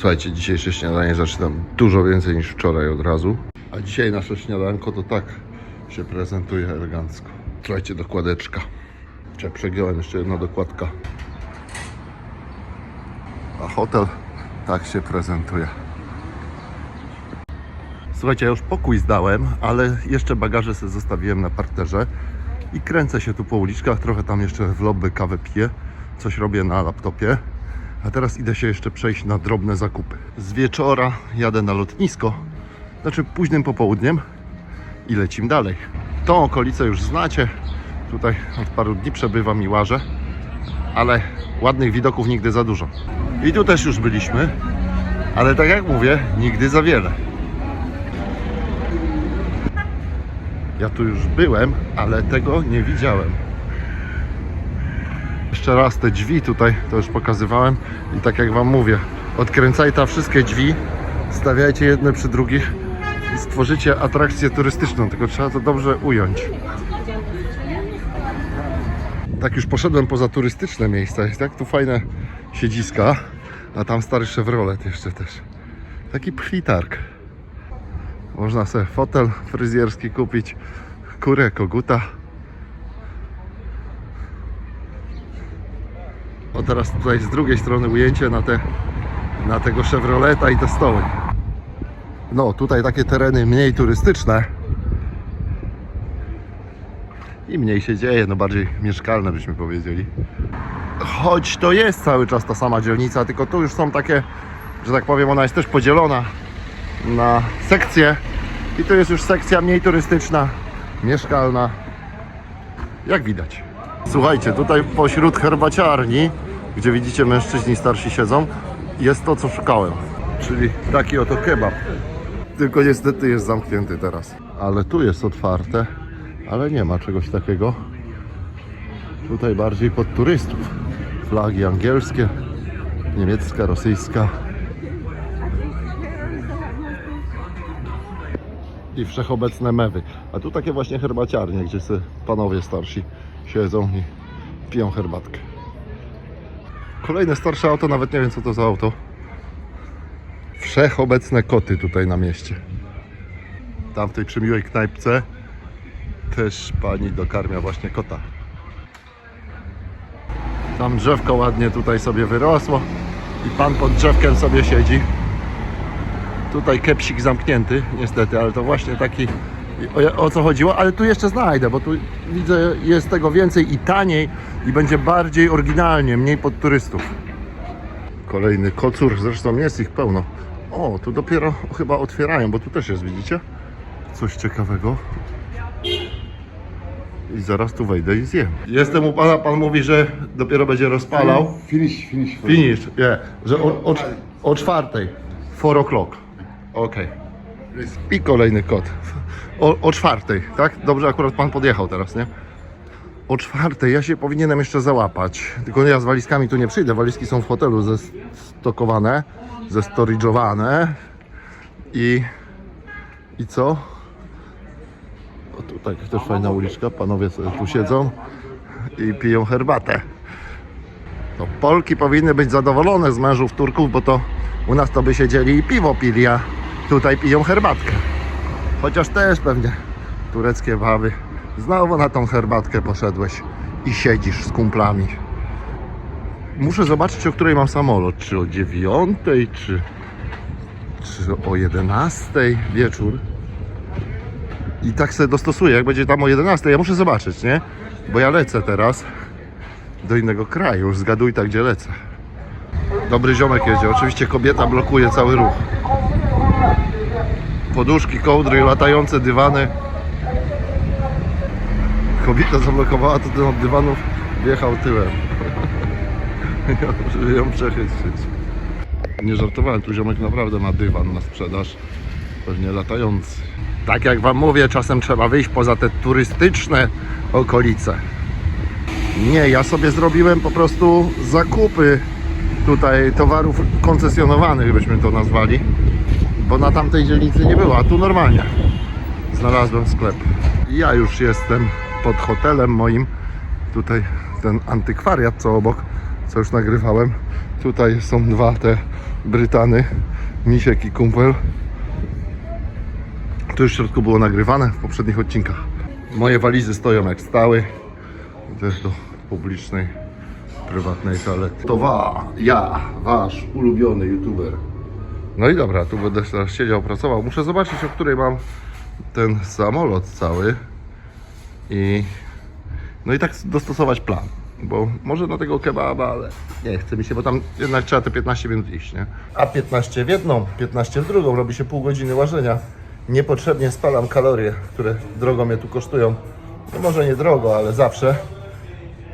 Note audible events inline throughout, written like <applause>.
Słuchajcie, dzisiejsze śniadanie zaczynam dużo więcej niż wczoraj od razu. A dzisiaj nasze śniadanko to tak się prezentuje elegancko. Słuchajcie, dokładeczka. Czy przegiąłem jeszcze jedna dokładka. A hotel tak się prezentuje. Słuchajcie, ja już pokój zdałem, ale jeszcze bagaże sobie zostawiłem na parterze i kręcę się tu po uliczkach, trochę tam jeszcze w lobby kawę piję, coś robię na laptopie, a teraz idę się jeszcze przejść na drobne zakupy. Z wieczora jadę na lotnisko, znaczy późnym popołudniem i lecim dalej. Tą okolicę już znacie, tutaj od paru dni przebywam i łażę, ale ładnych widoków nigdy za dużo. I tu też już byliśmy, ale tak jak mówię, nigdy za wiele. Ja tu już byłem, ale tego nie widziałem. Jeszcze raz te drzwi tutaj, to już pokazywałem i tak jak Wam mówię, odkręcaj ta wszystkie drzwi, stawiajcie jedne przy drugich i stworzycie atrakcję turystyczną, tylko trzeba to dobrze ująć. Tak już poszedłem poza turystyczne miejsca, tak tu fajne siedziska, a tam stary Chevrolet jeszcze też. Taki pchlitarg. Można sobie fotel fryzjerski kupić, kurę, koguta. O teraz tutaj z drugiej strony ujęcie na, te, na tego Chevroleta i te stoły. No tutaj takie tereny mniej turystyczne. I mniej się dzieje, no bardziej mieszkalne byśmy powiedzieli. Choć to jest cały czas ta sama dzielnica, tylko tu już są takie, że tak powiem, ona jest też podzielona na sekcje i to jest już sekcja mniej turystyczna, mieszkalna, jak widać. Słuchajcie, tutaj pośród herbaciarni, gdzie widzicie mężczyźni starsi siedzą, jest to co szukałem, czyli taki oto kebab. Tylko niestety jest zamknięty teraz. Ale tu jest otwarte, ale nie ma czegoś takiego. Tutaj bardziej pod turystów. Flagi angielskie, niemiecka, rosyjska. i wszechobecne mewy. A tu takie właśnie herbaciarnie, gdzie panowie starsi siedzą i piją herbatkę. Kolejne starsze auto, nawet nie wiem co to za auto. Wszechobecne koty tutaj na mieście. Tam w tej przymiłej knajpce też pani dokarmia właśnie kota. Tam drzewko ładnie tutaj sobie wyrosło i pan pod drzewkiem sobie siedzi. Tutaj kepsik zamknięty, niestety, ale to właśnie taki o, o co chodziło, ale tu jeszcze znajdę, bo tu widzę jest tego więcej i taniej i będzie bardziej oryginalnie, mniej pod turystów. Kolejny kocur, zresztą jest ich pełno. O, tu dopiero chyba otwierają, bo tu też jest, widzicie? Coś ciekawego. I zaraz tu wejdę i zjem. Jestem u pana, pan mówi, że dopiero będzie rozpalał. Finish, finish. Finish, yeah, że o, o, o czwartej, 4 o'clock. Okej. I kolejny kod. O, o czwartej, tak? Dobrze, akurat pan podjechał teraz, nie? O czwartej ja się powinienem jeszcze załapać. Tylko ja z walizkami tu nie przyjdę. Walizki są w hotelu zestokowane, zestoridżowane. I... I co? O, tutaj też fajna uliczka. Panowie sobie tu siedzą i piją herbatę. To Polki powinny być zadowolone z mężów Turków, bo to u nas to by siedzieli i piwo pili, a tutaj piją herbatkę. Chociaż też pewnie tureckie baby. Znowu na tą herbatkę poszedłeś i siedzisz z kumplami. Muszę zobaczyć, o której mam samolot. Czy o dziewiątej, czy, czy o jedenastej wieczór. I tak sobie dostosuję, jak będzie tam o 11. Ja muszę zobaczyć, nie? Bo ja lecę teraz do innego kraju. Już zgaduj tak, gdzie lecę. Dobry ziomek jedzie. Oczywiście kobieta blokuje cały ruch. Poduszki, kołdry, latające dywany. Kobieta zablokowała to ten od dywanów, wjechał tyłem. <laughs> Żeby ją przechytrzyć. Nie żartowałem, tu ziomek naprawdę ma dywan na sprzedaż. Pewnie latający. Tak jak wam mówię, czasem trzeba wyjść poza te turystyczne okolice. Nie, ja sobie zrobiłem po prostu zakupy tutaj towarów koncesjonowanych, byśmy to nazwali, bo na tamtej dzielnicy nie było, a tu normalnie znalazłem sklep. Ja już jestem pod hotelem moim, tutaj ten antykwariat co obok, co już nagrywałem. Tutaj są dwa te Brytany, Misiek i Kumpel. To już w środku było nagrywane w poprzednich odcinkach. Moje walizy stoją jak stały. Też do publicznej, prywatnej toalety. To wa, ja, wasz ulubiony youtuber. No i dobra, tu będę teraz siedział, pracował. Muszę zobaczyć, o której mam ten samolot cały. I no i tak dostosować plan. Bo może na tego kebaba, ale nie chce mi się, bo tam jednak trzeba te 15 minut iść, nie? A 15 w jedną, 15 w drugą, robi się pół godziny łażenia. Niepotrzebnie spalam kalorie, które drogo mnie tu kosztują. No może nie drogo, ale zawsze.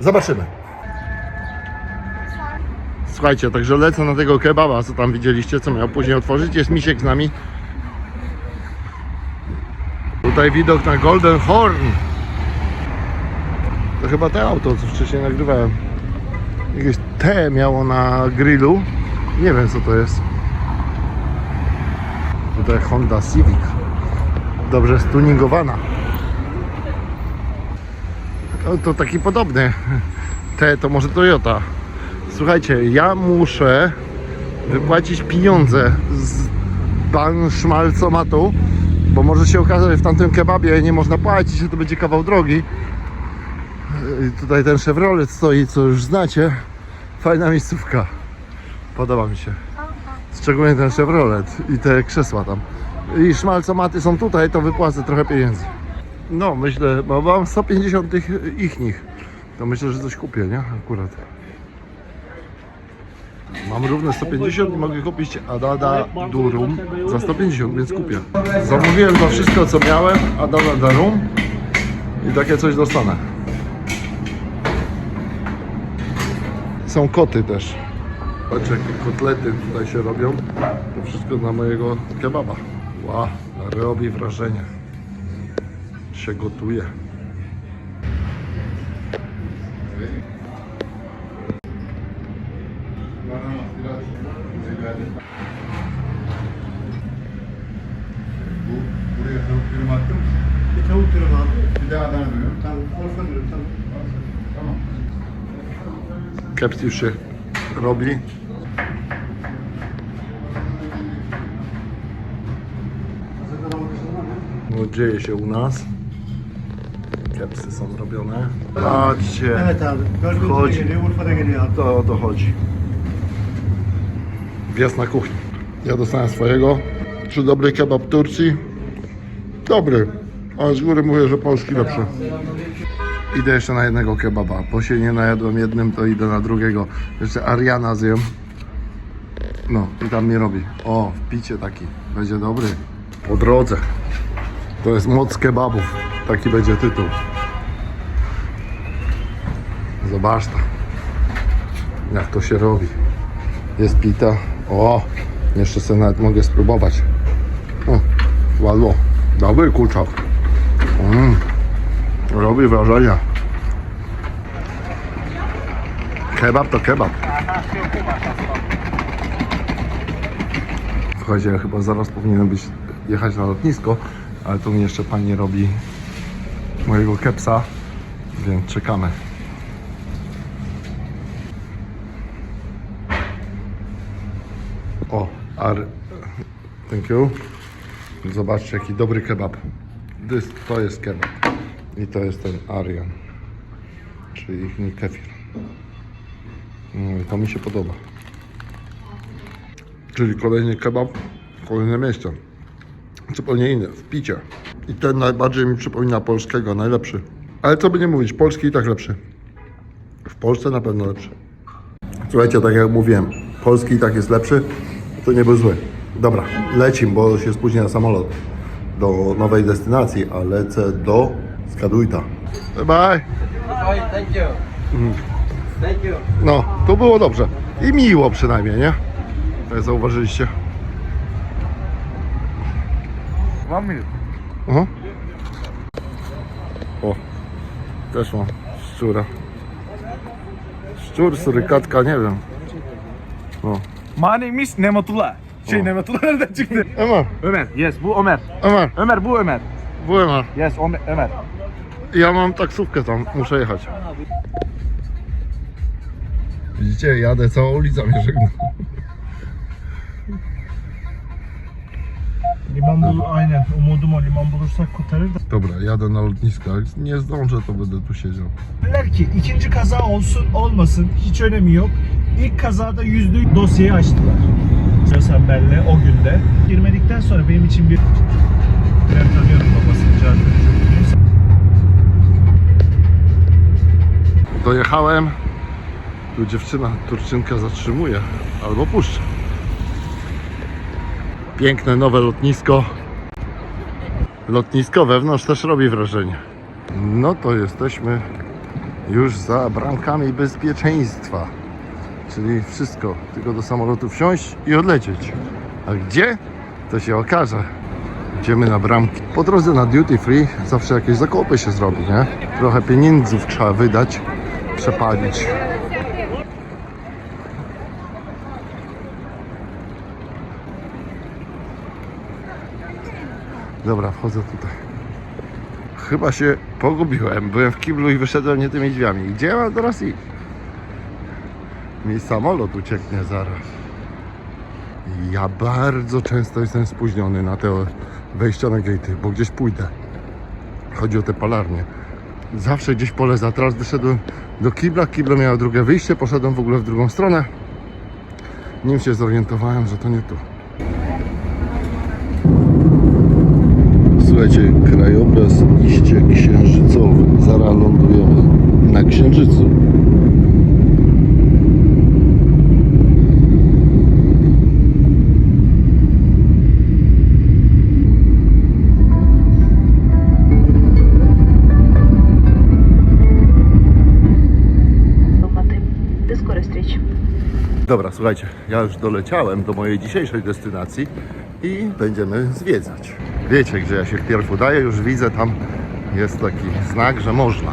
Zobaczymy. Słuchajcie, także lecę na tego kebaba, co tam widzieliście, co miał później otworzyć. Jest misiek z nami. Tutaj widok na Golden Horn. To chyba te auto, co wcześniej nagrywałem. Jakieś T miało na grillu. Nie wiem co to jest. Tutaj Honda Civic. Dobrze stuningowana. To taki podobny. T to może Toyota. Słuchajcie, ja muszę wypłacić pieniądze z pan szmalcomatu, bo może się okazać, że w tamtym kebabie nie można płacić, że to będzie kawał drogi. I tutaj ten Chevrolet stoi, co już znacie. Fajna miejscówka. Podoba mi się. Szczególnie ten Chevrolet i te krzesła tam. I szmalcomaty są tutaj, to wypłacę trochę pieniędzy. No, myślę, bo mam 150 tych ich nich. To myślę, że coś kupię, nie? Akurat. Mam równe 150 i mogę kupić Adada Durum za 150, więc kupię. Zamówiłem to wszystko, co miałem, Adada Durum i takie coś dostanę. Są koty też. Patrzcie, jakie kotlety tutaj się robią. To wszystko na mojego kebaba. Wow, robi wrażenie. Się gotuje. Bu buraya tavuk dürüm attım. Bir tavuk dürüm abi. Bir de Adana dürüm. Tamam, Urfa dürüm tamam. Tamam. Się robi. No, dzieje się u nas. Kepsy są robione. Patrzcie, Evet abi. Urfa'da geliyor to o to chodzi. Wjazd na kuchnię. Ja dostałem swojego. Czy dobry kebab Turcji? Dobry, ale z góry mówię, że polski lepszy. Idę jeszcze na jednego kebaba. Bo się nie najadłem jednym, to idę na drugiego. Jeszcze Ariana zjem. No i tam mi robi. O, picie taki. Będzie dobry. Po drodze. To jest moc kebabów. Taki będzie tytuł. Zobacz. Jak to się robi. Jest pita. O, jeszcze sobie nawet mogę spróbować. O, ładło. Dobry kurczak. Mm. Robi wrażenie. Kebab to kebab. Słuchajcie, ja chyba zaraz powinienem być, jechać na lotnisko, ale tu mi jeszcze pani robi mojego kepsa, więc czekamy. O, ar... Thank you. Zobaczcie, jaki dobry kebab. This, to jest kebab. I to jest ten Arian. Czyli ich kefir. No to mi się podoba. Czyli kolejny kebab, kolejne miejsce. Zupełnie inne, w picie. I ten najbardziej mi przypomina polskiego, najlepszy. Ale co by nie mówić, polski i tak lepszy. W Polsce na pewno lepszy. Słuchajcie, tak jak mówiłem, polski i tak jest lepszy, to nie był zły. Dobra, lecim, bo się spóźnia samolot do nowej destynacji, a lecę do Skadujta. Bye bye. Fine, thank you. Thank you. No, to było dobrze. I miło przynajmniej, nie? Jak zauważyliście. One minute. Aha. O, też mam szczura. Szczur, surykatka, nie wiem. O. Is Nematullah. Şey Nematullah nereden çıktı? Ömer, Ömer. Yes bu Ömer. Ömer, Ömer bu Ömer. bu Ömer. Yes Ömer. Ömer. Ja mam taksówkę tam, muszę jechać. Widzicie, jadę, cała ulica mnie żegna. Limon bul aynen. Umudum o limon bulursak kurtarır da. Dobra, jadę na lotnisko. Jak nie zdążę, to będę tu siedział. Dediler ki ikinci kaza olsun olmasın hiç önemi yok. İlk kazada yüzlü dosyayı açtılar. Söylesem benle o günde. Girmedikten sonra benim için bir... Ben tanıyorum babasını canını. Dojechałem. Tu dziewczyna, Turczynka zatrzymuje albo puszcza. Piękne nowe lotnisko. Lotnisko wewnątrz też robi wrażenie. No to jesteśmy już za bramkami bezpieczeństwa. Czyli wszystko, tylko do samolotu wsiąść i odlecieć. A gdzie? To się okaże. Idziemy na bramki. Po drodze na duty free zawsze jakieś zakupy się zrobi, nie? Trochę pieniędzów trzeba wydać, przepalić. Dobra, wchodzę tutaj. Chyba się pogubiłem. Byłem w kiblu i wyszedłem nie tymi drzwiami. Gdzie mam teraz iść? Mi samolot ucieknie zaraz. Ja bardzo często jestem spóźniony na te wejściowe gatey, bo gdzieś pójdę. Chodzi o te palarnie. Zawsze gdzieś polecę, a teraz wyszedłem do kibla, kibla miała drugie wyjście, poszedłem w ogóle w drugą stronę. Nim się zorientowałem, że to nie tu. Słuchajcie, krajobraz iście księżycowy. Zaraz lądujemy na księżycu. Dobra, słuchajcie, ja już doleciałem do mojej dzisiejszej destynacji i będziemy zwiedzać. Wiecie, gdzie ja się wpierw udaję, już widzę tam jest taki znak, że można.